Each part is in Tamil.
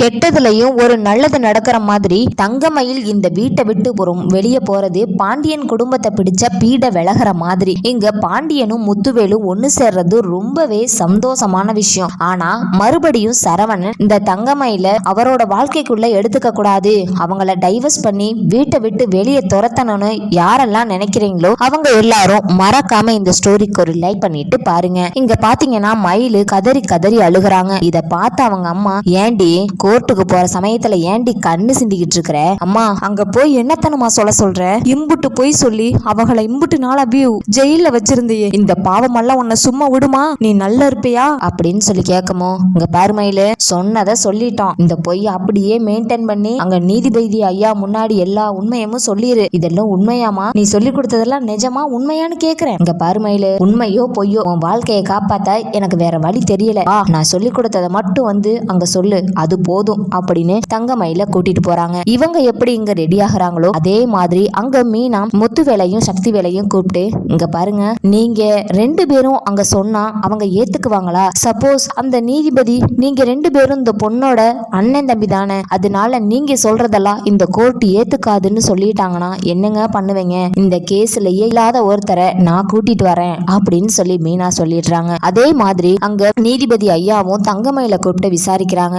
கெட்டதுலையும் ஒரு நல்லது நடக்கிற மாதிரி தங்கமயில் இந்த வீட்டை விட்டு ஒரு வெளியே போறது பாண்டியன் குடும்பத்தை பிடிச்ச பீட விலகிற மாதிரி. இங்க பாண்டியனும் முத்துவேலும் ஒன்று சேர்றது ரொம்பவே சந்தோஷமான விஷயம். ஆனா மறுபடியும் சரவணன் இந்த தங்கமயில அவரோட வாழ்க்கைக்குள்ள எடுத்துக்க கூடாது. அவங்கள டைவர்ஸ் பண்ணி வீட்டை விட்டு வெளியே துரத்தணும்னு யாரெல்லாம் நினைக்கிறீங்களோ அவங்க எல்லாரும் மறக்காம இந்த ஸ்டோரிக்கு ஒரு லைக் பண்ணிட்டு பாருங்க. இங்க பாத்தீங்கன்னா மயிலு கதறி கதறி அழுகுறாங்க. இத பார்த்து அவங்க அம்மா ஏண்டி கோர்ட்டுக்கு போற சமயத்துல ஏண்டி கண்ணு சிந்திக்கிட்டு இருக்கிற? அம்மா அங்க போய் என்னத்தனமா சொல்ல சொல்ற? இம்புட்டு போய் சொல்லி அவங்கள இம்புட்டு நாள் அபியூ ஜெயில வச்சிருந்தியே. இந்த பாவமெல்லாம் உன்னை சும்மா விடுமா? நீ நல்லா இருப்பியா? அப்படின்னு சொல்லி கேட்கமோ? இங்க பாரு மயிலு சொன்னதை சொல்லிட்டோம் இந்த பொய் அப்படியே மெயின்டைன் பண்ணி அங்க நீதிபதி ஐயா முன்னாடி எல்லா உண்மையமும் சொல்லிரு. இதெல்லாம் உண்மையாமா நீ சொல்லி கொடுத்ததெல்லாம் நிஜமா உண்மையான்னு கேக்குறேன் இங்க பாருமையில மயிலு உண்மையோ பொய்யோ உன் வாழ்க்கையை காப்பாத்த எனக்கு வேற வழி தெரியல. வா நான் சொல்லி கொடுத்ததை மட்டும் வந்து அங்க சொல்லு. அது போ போதும் அப்படின்னு தங்கமயில கூட்டிட்டு போறாங்க. இவங்க எப்படி இங்க ரெடி ஆகுறாங்களோ அதே மாதிரி அங்க மீனா முத்து வேலையும் சக்தி வேலையும் கூப்பிட்டு இங்க பாருங்க நீங்க ரெண்டு பேரும் அங்க சொன்னா அவங்க ஏத்துக்குவாங்களா? சப்போஸ் அந்த நீதிபதி நீங்க ரெண்டு பேரும் இந்த பொண்ணோட அண்ணன் தம்பி தானே அதனால நீங்க சொல்றதெல்லாம் இந்த கோர்ட் ஏத்துக்காதுன்னு சொல்லிட்டாங்கன்னா என்னங்க பண்ணுவீங்க? இந்த கேஸ்லயே இல்லாத ஒருத்தரை நான் கூட்டிட்டு வரேன் அப்படின்னு சொல்லி மீனா சொல்லிடுறாங்க. அதே மாதிரி அங்க நீதிபதி ஐயாவும் தங்கமயில கூப்பிட்டு விசாரிக்கிறாங்க.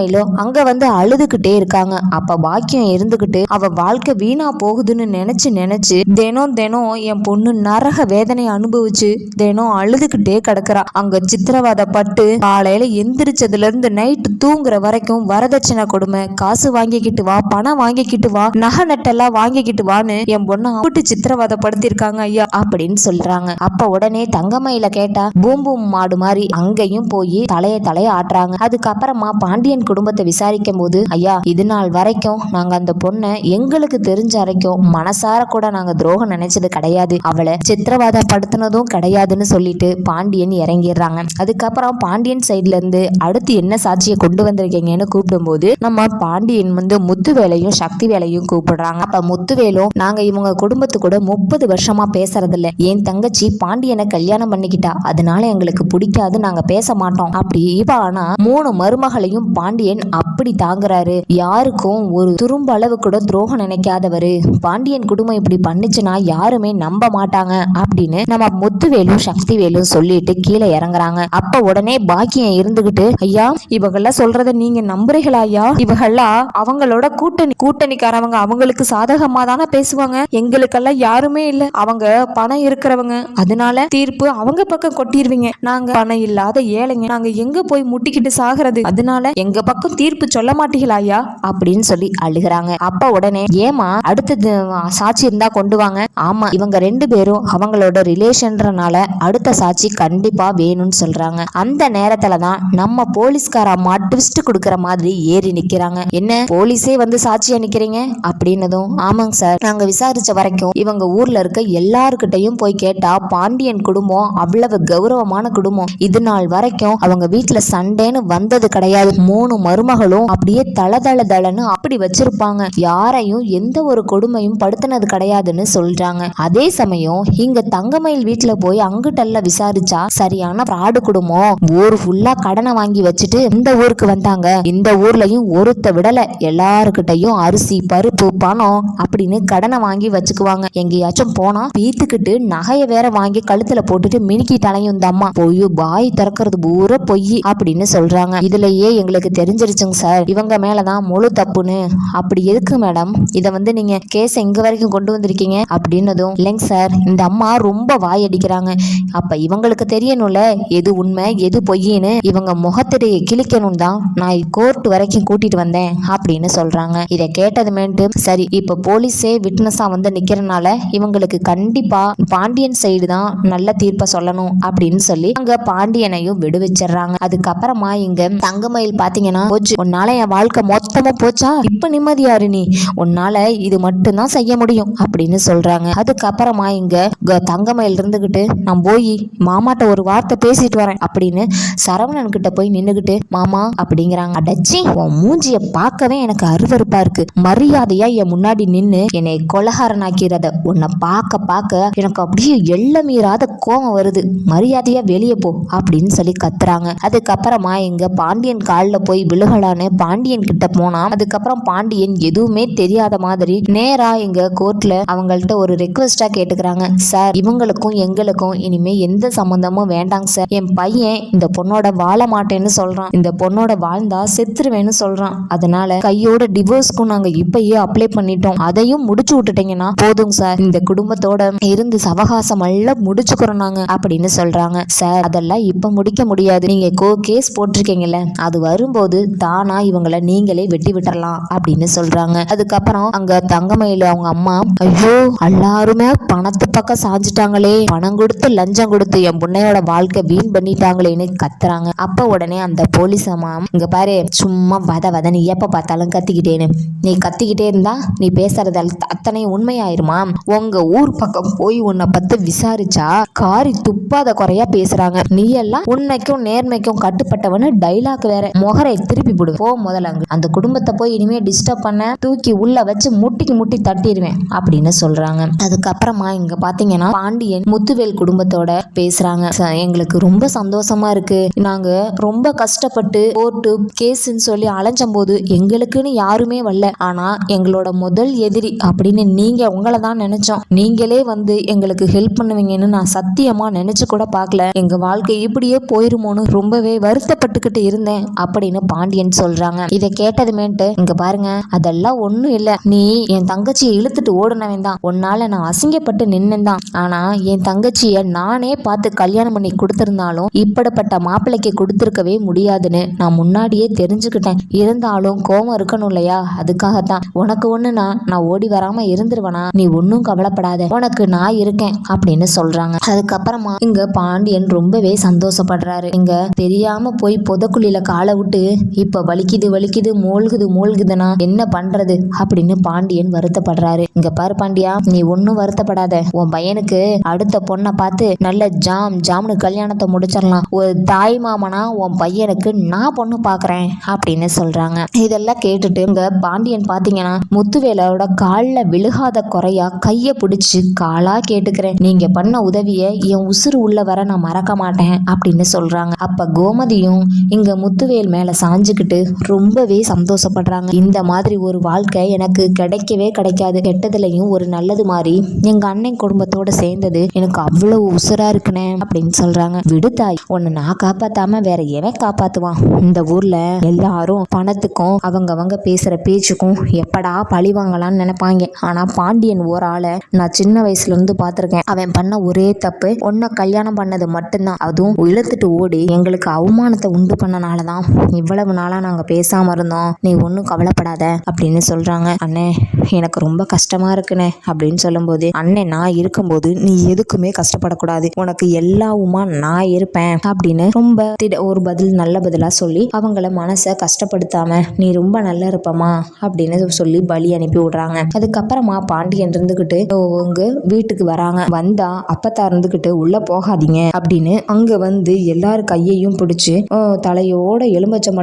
தங்கமயிலும் அங்க வந்து அழுதுகிட்டே இருக்காங்க. அப்ப பாக்கியம் இருந்துகிட்டு அவ வாழ்க்கை வீணா போகுதுன்னு நினைச்சு நினைச்சு தினம் தினம் என் பொண்ணு நரக வேதனை அனுபவிச்சு தினம் அழுதுகிட்டே கிடக்குறா. அங்க சித்திரவதைப்பட்டு காலையில எந்திரிச்சதுல இருந்து நைட்டு தூங்குற வரைக்கும் வரதட்சணை கொடுமை. காசு வாங்கிக்கிட்டு வா பணம் வாங்கிக்கிட்டு வா நகை நட்டெல்லாம் வாங்கிக்கிட்டு வான்னு என் பொண்ணு அம்பிட்டு சித்திரவதைப்படுத்திருக்காங்க ஐயா அப்படின்னு சொல்றாங்க. அப்ப உடனே தங்கமயில கேட்டா பூம்பூம் மாடு மாதிரி அங்கேயும் போய் தலைய தலைய ஆட்டுறாங்க. அதுக்கப்புறமா பாண்டியன் குடும்பத்தை விசாரிக்கும் போது ஐயா இது நாள் வரைக்கும் நாங்க அந்த பொண்ணை எங்களுக்கு தெரிஞ்ச வரைக்கும் மனசார கூட நாங்க துரோகம் நினைச்சது கிடையாது. அவளை சித்திரவாதப்படுத்தினதும் கிடையாதுன்னு சொல்லிட்டு பாண்டியன் இறங்கிடுறாங்க. அதுக்கப்புறம் பாண்டியன் சைட்ல இருந்து அடுத்து என்ன சாட்சியை கொண்டு வந்திருக்கீங்கன்னு கூப்பிடும்போது நம்ம பாண்டியன் வந்து முத்து வேலையும் சக்தி வேலையும் கூப்பிடுறாங்க. அப்ப முத்துவேலும் நாங்க இவங்க குடும்பத்து கூட முப்பது வருஷமா பேசுறது இல்ல என் தங்கச்சி பாண்டியனை கல்யாணம் பண்ணிக்கிட்டா அதனால எங்களுக்கு பிடிக்காது நாங்க பேச மாட்டோம். அப்படி இவ ஆனா மூணு மருமகளையும் பாண்டியன் அப்படி தாங்குறாரு. யாருக்கும் ஒரு துரும்ப அளவு கூட துரோகம் நினைக்காதவரு. பாண்டியன் குடும்பம் இப்படி பண்ணுச்சுன்னா யாருமே நம்ப மாட்டாங்க அப்படின்னு நம்ம முத்துவேலும் சக்திவேலும் சொல்லிட்டு கீழே இறங்குறாங்க. அப்ப உடனே பாக்கியம் இருந்துகிட்டு ஐயா இவங்கெல்லாம் சொல்றத நீங்க நம்புறீங்களா ஐயா? இவங்கெல்லாம் அவங்களோட கூட்டணி கூட்டணிக்காரவங்க. அவங்களுக்கு சாதகமா தானே பேசுவாங்க. எங்களுக்கெல்லாம் யாருமே இல்ல. அவங்க பணம் இருக்கிறவங்க. அதனால தீர்ப்பு அவங்க பக்கம் கொட்டிடுவீங்க நாங்க பணம் இல்லாத ஏழைங்க. நாங்க எங்க போய் முட்டிக்கிட்டு சாகுறது? அதனால எங்க பக்கம் தீர்ப்பு சொல்ல மாட்டீங்களாயா அப்படின்னு சொல்லி அழுகிறாங்க. அப்ப உடனே ஏமா அடுத்தது சாட்சி இருந்தா கொண்டு வாங்க. ஆமா இவங்க ரெண்டு பேரும் அவங்களோட ரிலேஷன்றனால அடுத்த சாட்சி கண்டிப்பா வேணும்னு சொல்றாங்க. அந்த நேரத்துல தான் நம்ம போலீஸ்கார அம்மா ட்விஸ்ட் கொடுக்கற மாதிரி ஏறி நிக்கிறாங்க. என்ன போலீஸே வந்து சாட்சியா நிக்கிறீங்க? அப்படின்னதும் ஆமாங்க சார். நாங்க விசாரிச்ச வரைக்கும் இவங்க ஊர்ல இருக்க எல்லாருக்கிட்டையும் போய் கேட்டா பாண்டியன் குடும்பம் அவ்வளவு கௌரவமான குடும்பம். இது நாள் வரைக்கும் அவங்க வீட்டுல சண்டேன்னு வந்தது கிடையாது. மூணு மருமகளும் அப்படியே தள தள தளன்னு அப்படி வச்சிருப்பாங்க. யாரையும் எந்த ஒரு கொடுமையும் படுத்தினது கிடையாதுன்னு சொல்றாங்க. அதே சமயம் இங்க தங்கமயில் வீட்டுல போய் அங்கிட்டல்ல விசாரிச்சா சரியான ஃப்ராடு குடும்பம் ஊர் ஃபுல்லா கடனை வாங்கி வச்சுட்டு இந்த ஊருக்கு வந்தாங்க. இந்த ஊர்லயும் ஒருத்த விடல. எல்லாருக்கிட்டையும் அரிசி பருப்பு பணம் அப்படின்னு கடனை வாங்கி வச்சுக்குவாங்க. எங்கேயாச்சும் போனா வீத்துக்கிட்டு நகைய வேற வாங்கி கழுத்துல போட்டுட்டு மினுக்கிட்டாலையும் இந்த அம்மா. பொய்யு பாய் திறக்கிறது பூரா பொய் அப்படின்னு சொல்றாங்க. இதுலயே எங்களுக்கு தெரிஞ்சிருச்சுங்க சார். இவங்க மேலதான் முழு தப்புன்னு. அப்படி எதுக்கு மேடம். இதை வந்து நீங்க கேஸ் எங்க வரைக்கும் கொண்டு வந்திருக்கீங்க? அப்படின்னதும் இல்லைங்க சார். இந்த அம்மா ரொம்ப வாய் அடிக்கிறாங்க. அப்ப இவங்களுக்கு தெரியணும்ல. எது உண்மை எது பொய்யின்னு. இவங்க முகத்திடையை கிழிக்கணும் தான் நான் கோர்ட் வரைக்கும் கூட்டிட்டு வந்தேன். அப்படின்னு சொல்றாங்க. இதை கேட்டதுமேட்டு சரி இப்ப போலீஸே விட்னஸா வந்து நிக்கிறனால இவங்களுக்கு கண்டிப்பா பாண்டியன் சைடு தான் நல்ல தீர்ப்பை சொல்லணும். அப்படின்னு சொல்லி அங்க பாண்டியனையும் விடுவிச்சிடுறாங்க. அதுக்கப்புறமா இங்க தங்கமயில் பாத்தீங்கன்னா போச்சு. உன்னால என் வாழ்க்கை மொத்தமா போச்சா? இப்ப நிம்மதியாரு நீ? உன்னால இது மட்டும்தான் செய்ய முடியும் அப்படின்னு சொல்றாங்க. அதுக்கப்புறமா இங்க க- தங்கமயில் இருந்துகிட்டு நான் போய் மாமாட்ட ஒரு வார்த்தை பேசிட்டு வரேன் அப்படின்னு சரவணன் கிட்ட போய் நின்னுகிட்டு மாமா அப்படிங்கிறாங்க. அடச்சி உன் மூஞ்சிய பார்க்கவே எனக்கு அருவருப்பா இருக்கு. மரியாதையா என் முன்னாடி நின்னு என்னை கொலகாரனாக்கிறத உன்னை பார்க்க பார்க்க எனக்கு அப்படியே எல்ல மீறாத கோபம் வருது. மரியாதையா வெளியே போ அப்படின்னு சொல்லி கத்துறாங்க. அதுக்கப்புறமா இங்க பாண்டியன் காலில் போய் விழுகலான்னு பாண்டியன் கிட்ட போனான். அதுக்கப்புறம் பாண்டியன் எதுவுமே தெரியாத மாதிரி நேரா இங்க கோர்ட்ல அவங்கள்ட்ட ஒரு ரெக்வஸ்டா கேட்டுக்கிறாங்க. சார் இவங்களுக்கும் எங்களுக்கும் இனிமே எந்த சம்பந்தமும் வேண்டாங்க சார். என் பையன் இந்த பொண்ணோட வாழ மாட்டேன்னு சொல்றான். இந்த பொண்ணோட வாழ்ந்தா செத்துருவேன்னு சொல்றான். அதனால கையோட டிவோர்ஸ்க்கும் நாங்க இப்பயே அப்ளை பண்ணிட்டோம். அதையும் முடிச்சு விட்டுட்டீங்கன்னா போதுங்க சார். இந்த குடும்பத்தோட இருந்து சவகாசம் எல்லாம் முடிச்சுக்கிறோம் நாங்க அப்படின்னு சொல்றாங்க. சார் அதெல்லாம் இப்ப முடிக்க முடியாது. நீங்க கோ கேஸ் போட்டிருக்கீங்கல்ல. அது வரும்போது தானா இவங்களை நீங்களே வெட்டி விட்டுறலாம் அப்படின்னு சொல்றாங்க. அதுக்கப்புறம் அங்க தங்கமயில அவங்க அம்மா ஐயோ எல்லாருமே பணத்து பக்கம் சாஞ்சிட்டாங்களே. பணம் கொடுத்து லஞ்சம் கொடுத்து என் புண்ணையோட வாழ்க்கை வீண் பண்ணிட்டாங்களேன்னு கத்துறாங்க. அப்ப உடனே அந்த போலீஸ் அம்மா இங்க பாரு சும்மா வத வத நீ எப்ப பார்த்தாலும் கத்திக்கிட்டேன்னு. நீ கத்திக்கிட்டே இருந்தா நீ பேசுறது அத்தனை உண்மையாயிருமா? உங்க ஊர் பக்கம் போய் உன்னை பத்து விசாரிச்சா காரி துப்பாத குறையா பேசுறாங்க. நீ எல்லாம் உண்மைக்கும் நேர்மைக்கும் கட்டுப்பட்டவனு டைலாக் வேற. முகரை திருப்பி போடு போ முதல்ல அங்க. அந்த குடும்பத்தை போய் இனிமே டிஸ்டர்ப் பண்ண தூக்கி உள்ள வச்சு முட்டிக்கு முட்டி தட்டிடுவேன் அப்படின்னு சொல்றாங்க. அதுக்கப்புறமா இங்க பாத்தீங்கன்னா பாண்டியன் முத்துவேல் குடும்பத்தோட பேசுறாங்க. "ச- எங்களுக்கு ரொம்ப சந்தோஷமா இருக்கு. நாங்க ரொம்ப கஷ்டப்பட்டு கோர்ட்டு கேஸ்ன்னு சொல்லி அலைஞ்சம் போது எங்களுக்குன்னு யாருமே வரல. ஆனா எங்களோட முதல் எதிரி அப்படின்னு நீங்க உங்களை தான் நினைச்சோம். நீங்களே வந்து எங்களுக்கு ஹெல்ப் பண்ணுவீங்கன்னு நான் சத்தியமா நினைச்சு கூட பார்க்கல எங்க வாழ்க்கை இப்படியே போயிருமோன்னு ரொம்பவே வருத்தப்பட்டுக்கிட்டு இருந்தேன் அப்படின்னு பாண்டியன் சொல்றாங்க. இதை கேட்டதுமேட்டு இங்க பாருங்க அதெல்லாம் ஒண்ணும் இல்ல. நீ என் தங்கச்சியை இழுத்துட்டு ஓடுனவன் தான். உன்னால நான் அசிங்கப்பட்டு நின்னுதான் ஆனா என் தங்கச்சிய நானே பார்த்து கல்யாணம் பண்ணி கொடுத்திருந்தாலும் இப்படிப்பட்ட மாப்பிள்ளைக்கு கொடுத்துருக்கவே முடியாதுன்னு நான் முன்னாடியே தெரிஞ்சுக்கிட்டேன். இருந்தாலும் கோபம் இருக்கணும் இல்லையா? அதுக்காகத்தான். உனக்கு ஒண்ணுனா நான் ஓடி வராம இருந்துருவனா? நீ ஒன்றும் கவலைப்படாத. உனக்கு நான் இருக்கேன் அப்படின்னு சொல்றாங்க. அதுக்கப்புறமா இங்க பாண்டியன் ரொம்பவே சந்தோஷப்படுறாரு. இங்க தெரியாம போய் புதக்குழியில காலை விட்டு இப்ப வலிக்குது வலிக்குது மூழ்குது மூழ்குதுன்னா என்ன பண்றது அப்படின்னு பாண்டியன் வருத்தப்படுறாரு. இங்க பாரு பாண்டியா நீ ஒன்னும் வருத்தப்படாத. உன் பையனுக்கு அடுத்த பொண்ணை பார்த்து நல்ல ஜாம் ஜாம்னு கல்யாணத்தை முடிச்சிடலாம். ஒரு தாய் மாமனா உன் பையனுக்கு நான் பொண்ணு பாக்குறேன் அப்படின்னு சொல்றாங்க. இதெல்லாம் கேட்டுட்டு இங்க பாண்டியன் பாத்தீங்கன்னா முத்துவேலோட காலில் விழுகாத குறையா கையை பிடிச்சி காலா கேட்டுக்கிறேன். நீங்க பண்ண உதவிய என் உசுறு உள்ள வர நான் மறக்க மாட்டேன் அப்படின்னு சொல்றாங்க. அப்ப கோமதியும் இங்க முத்துவேல் மேல சாஞ்சுக்கிட்டு ரொம்பவே சந்தோஷப்படுறாங்க. இந்த மாதிரி ஒரு வாழ்க்கை எனக்கு கிடைக்கவே கிடைக்காது. கெட்டதுலையும் ஒரு நல்லது மாதிரி எங்க அண்ணன் குடும்பத்தோட சேர்ந்தது எனக்கு அவ்வளவு உசுரா இருக்குனே அப்படின்னு சொல்றாங்க. விடுதாய் உன்னை நான் காப்பாத்தாம வேற எவன் காப்பாத்துவான்? இந்த ஊர்ல எல்லாரும் பணத்துக்கும் அவங்கவங்க பேசுற பேச்சுக்கும் எப்படா பழி வாங்கலாம்னு நினைப்பாங்க. ஆனா பாண்டியன் ஒரு ஆளை நான் சின்ன வயசுல இருந்து பார்த்திருக்கேன். அவன் பண்ண ஒரே தப்பு உன்னை கல்யாணம் பண்ணது மட்டும்தான். அதுவும் இழுத்துட்டு ஓடி எங்களுக்கு அவமானத்தை உண்டு பண்ணனாலதான் இவ்வளவு நாளாக நாங்க பேசாம இருந்தோம். நீ ஒன்றும் கவலைப்படாத அப்படின்னு சொல்றாங்க. அண்ணே எனக்கு ரொம்ப கஷ்டமா இருக்குண்ணே அப்படின்னு சொல்லும்போது அண்ணே நான் இருக்கும்போது நீ எதுக்குமே கஷ்டப்படக்கூடாது. உனக்கு எல்லாவுமா நான் இருப்பேன் அப்படின்னு ரொம்ப திட ஒரு பதில் நல்ல பதிலா சொல்லி அவங்கள மனசை கஷ்டப்படுத்தாம நீ ரொம்ப நல்லா இருப்பமா அப்படின்னு சொல்லி பலி அனுப்பி விடுறாங்க. அதுக்கப்புறமா பாண்டியன் இருந்துகிட்டு உங்க வீட்டுக்கு வராங்க. வந்தா அப்பத்தா இருந்துகிட்டு உள்ள போகாதீங்க அப்படின்னு அங்க வந்து எல்லார் கையையும் பிடிச்சு தலையோட தலையோட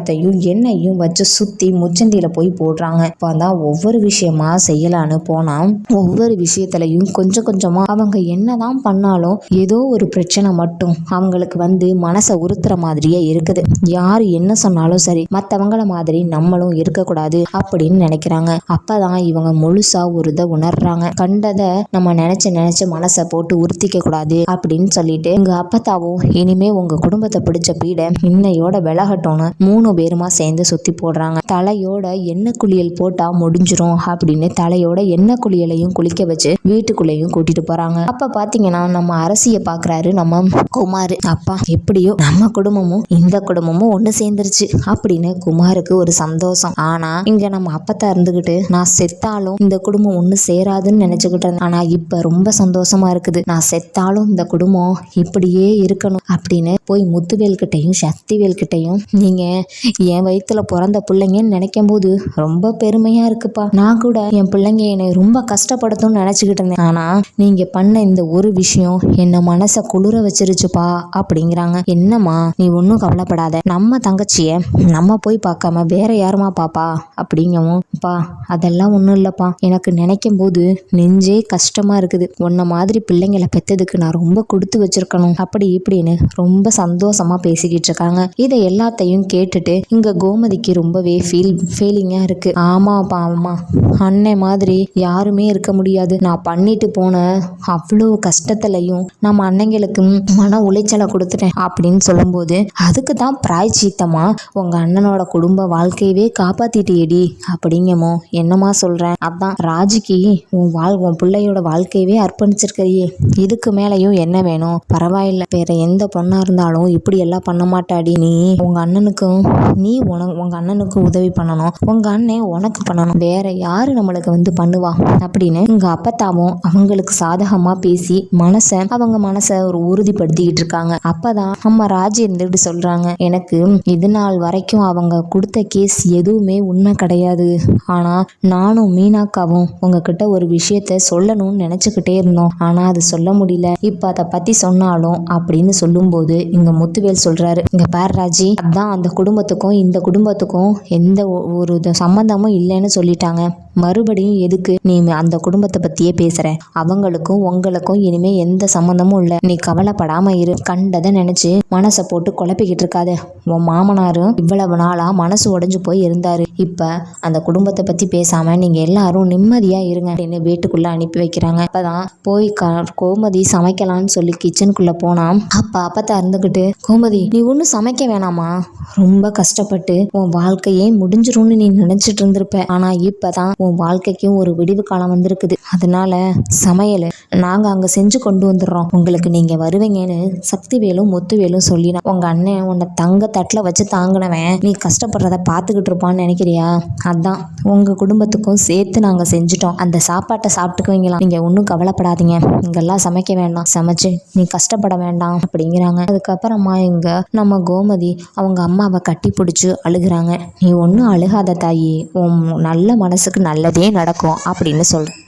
எலும்பச்சம்பழத்தையும் எண்ணெயும் வச்சு சுத்தி முச்சந்தியில போய் போடுறாங்க. அப்பதான் ஒவ்வொரு விஷயமா செய்யலான்னு போனா ஒவ்வொரு விஷயத்துலயும் கொஞ்சம் கொஞ்சமா அவங்க என்னதான் பண்ணாலும் ஏதோ ஒரு பிரச்சனை மட்டும் அவங்களுக்கு வந்து மனசை உறுத்துற மாதிரியே இருக்குது. யார் என்ன சொன்னாலும் சரி மற்றவங்கள மாதிரி நம்மளும் இருக்கக்கூடாது அப்படின்னு நினைக்கிறாங்க. அப்பதான் இவங்க முழுசா ஒரு இதை உணர்றாங்க. கண்டதை நம்ம நினைச்சு நினைச்சு மனசை போட்டு உறுத்திக்க கூடாது அப்படின்னு சொல்லிட்டு எங்க அப்பத்தாவும் இனிமே உங்க குடும்பத்தை பிடிச்ச பீடை இன்னையோட விலகட்டோன்னு மூணு பேருமா சேர்ந்து சுத்தி போடுறாங்க. தலையோட எண்ணெய் குளியல் போட்டா முடிஞ்சிரும் அப்படின்னு தலையோட எண்ணெய் குளியலையும் குளிக்க வச்சு வீட்டுக்குள்ளேயும் கூட்டிட்டு போறாங்க. அப்ப பாத்தீங்கன்னா நம்ம அரசிய பாக்குறாரு நம்ம குமார். அப்பா எப்படியோ நம்ம குடும்பமும் இந்த குடும்பமும் ஒண்ணு சேர்ந்துருச்சு அப்படின்னு குமாருக்கு ஒரு சந்தோஷம். ஆனா இங்க நம்ம அப்பத்தா இருந்துகிட்டு நான் செத்தாலும் இந்த குடும்பம் ஒண்ணு சேராதுன்னு நினைச்சுக்கிட்டு இருந்தேன். ஆனா இப்ப ரொம்ப சந்தோஷமா இருக்குது. நான் செத்தாலும் இந்த குடும்பம் இப்படியே இருக்கணும் அப்படின்னு போய் முத்துவேல் கிட்டையும் சக்திவேல் கிட்டையும் நீங்க என் வயிற்றுல பிறந்த பிள்ளைங்கன்னு நினைக்கும் போது ரொம்ப பெருமையா இருக்குப்பா. நான் கூட என் பிள்ளைங்க என்னை ரொம்ப கஷ்டப்படுத்தும்னு நினைச்சுக்கிட்டு இருந்தேன். ஆனா நீங்க பண்ண இந்த ஒரு விஷயம் என்ன மனசை குளிர வச்சிருச்சுப்பா அப்படிங்கிறாங்க. என்னம்மா நீ ஒன்றும் கவலைப்படாத. நம்ம தங்கச்சிய நம்ம போய் பார்க்காம வேற யாருமா பாப்பா அப்படிங்கவும் பா அதெல்லாம் ஒன்றும் இல்லைப்பா. எனக்கு நினைக்கும் போது நெஞ்சே கஷ்டமா இருக்குது. உன்ன மாதிரி பிள்ளைங்களை பெத்ததுக்கு நான் ரொம்ப கொடுத்து வச்சிருக்கணும். அப்படி இப்படின்னு ரொம்ப சந்தோஷமா பேசிக்கிட்டு இருக்காங்க. இதை எல்லாத்தையும் கேட்டு கேட்டுட்டு இங்க கோமதிக்கு ரொம்பவே ஃபீல் ஃபீலிங்கா இருக்கு. ஆமாப்பா ஆமா அண்ணன் மாதிரி யாருமே இருக்க முடியாது. நான் பண்ணிட்டு போன அவ்வளோ கஷ்டத்துலையும் நம்ம அண்ணங்களுக்கு மன உளைச்சலை கொடுத்துட்டேன் அப்படின்னு சொல்லும்போது அதுக்கு தான் பிராய்ச்சித்தமா உங்க அண்ணனோட குடும்ப வாழ்க்கையவே காப்பாற்றிட்டியடி அப்படிங்கமோ என்னம்மா சொல்றேன்? அதான் ராஜிக்கு உன் வாழ் உன் பிள்ளையோட வாழ்க்கையவே அர்ப்பணிச்சிருக்கிறியே. இதுக்கு மேலேயும் என்ன வேணும்? பரவாயில்ல. வேற எந்த பொண்ணா இருந்தாலும் இப்படி எல்லாம் பண்ண மாட்டாடி. நீ உங்க அண்ணனுக்கும் நீ உனக்கு உங்க அண்ணனுக்கு உதவி பண்ணணும். உங்க அண்ணன் உனக்கு பண்ணணும். வேற யாரு நம்மளுக்கு வந்து பண்ணுவா? அப்படின்னு எங்கள் அப்பத்தாவும் அவங்களுக்கு சாதகமா பேசி மனசை அவங்க மனசை ஒரு உறுதிப்படுத்திக்கிட்டு இருக்காங்க. அப்பதான் அம்மா ராஜி இருந்துட்டு சொல்றாங்க எனக்கு இது நாள் வரைக்கும் அவங்க கொடுத்த கேஸ் எதுவுமே உண்மை கிடையாது. ஆனா நானும் மீனாக்காவும் உங்ககிட்ட ஒரு விஷயத்த சொல்லணும்னு நினைச்சுக்கிட்டே இருந்தோம். ஆனா அது சொல்ல முடியல. இப்ப அதை பத்தி சொன்னாலும் அப்படின்னு சொல்லும்போது இங்க முத்துவேல் சொல்றாரு இங்க பேர் ராஜி அதான் அந்த குடும்பத்துக்கும் இந்த குடும்பத்துக்கும் எந்த ஒ- ஒரு சம்மந்தமும் இல்லைன்னு சொல்லிட்டாங்க. மறுபடியும் எதுக்கு நீ அந்த குடும்பத்தை பத்தியே பேசுற? அவங்களுக்கும் உங்களுக்கும் இனிமே எந்த சம்மந்தமும் இல்லை. நீ கவலைப்படாம இரு. கண்டதை நினைச்சு மனசை போட்டு குழப்பிக்கிட்டு இருக்காத. உன் மாமனாரும் இவ்வளவு நாளா மனசு உடைஞ்சு போய் இருந்தாரு. இப்ப அந்த குடும்பத்தை பத்தி பேசாம நீங்க எல்லாரும் நிம்மதியா இருங்க அப்படின்னு வீட்டுக்குள்ள அனுப்பி வைக்கிறாங்க. அப்பதான் போய் கோமதி சமைக்கலாம்னு சொல்லி கிச்சனுக்குள்ள போனா அப்ப அப்பத்தா இருந்துகிட்டு கோமதி நீ ஒன்னும் சமைக்க வேணாமா? ரொம்ப கஷ்டப்பட்டு உன் வாழ்க்கையே முடிஞ்சிரும்னு நீ நினைச்சிட்டு இருந்திருப்ப. ஆனா இப்பதான் உன் வாழ்க்கைக்கும் ஒரு விடிவு காலம் வந்திருக்குது. அதனால சமையல் நாங்க அங்க செஞ்சு கொண்டு வந்துடுறோம். உங்களுக்கு நீங்க வருவீங்கன்னு சக்திவேலும் முத்துவேலும் சொல்லினா உங்க அண்ணன் உன்னை தங்க தட்டில் வச்சு தாங்கினவன். நீ கஷ்டப்படுறத பார்த்துக்கிட்டு இருப்பான்னு நினைக்கிறியா? அதான். உங்க குடும்பத்துக்கும் சேர்த்து நாங்க செஞ்சுட்டோம். அந்த சாப்பாட்டை சாப்பிட்டுக்குவீங்களாம் நீங்க ஒன்றும் கவலைப்படாதீங்க. இங்கெல்லாம் சமைக்க வேண்டாம். சமைச்சு நீ கஷ்டப்பட வேண்டாம் அப்படிங்கிறாங்க. அதுக்கப்புறமா இங்க நம்ம கோமதி அவங்க அம்மாவை கட்டி பிடிச்சி அழுகுறாங்க. நீ ஒன்றும் அழுகாத தாயி. உன் நல்ல மனசுக்கு நல்லதே நடக்கும் அப்படின்னு சொல்கிறேன்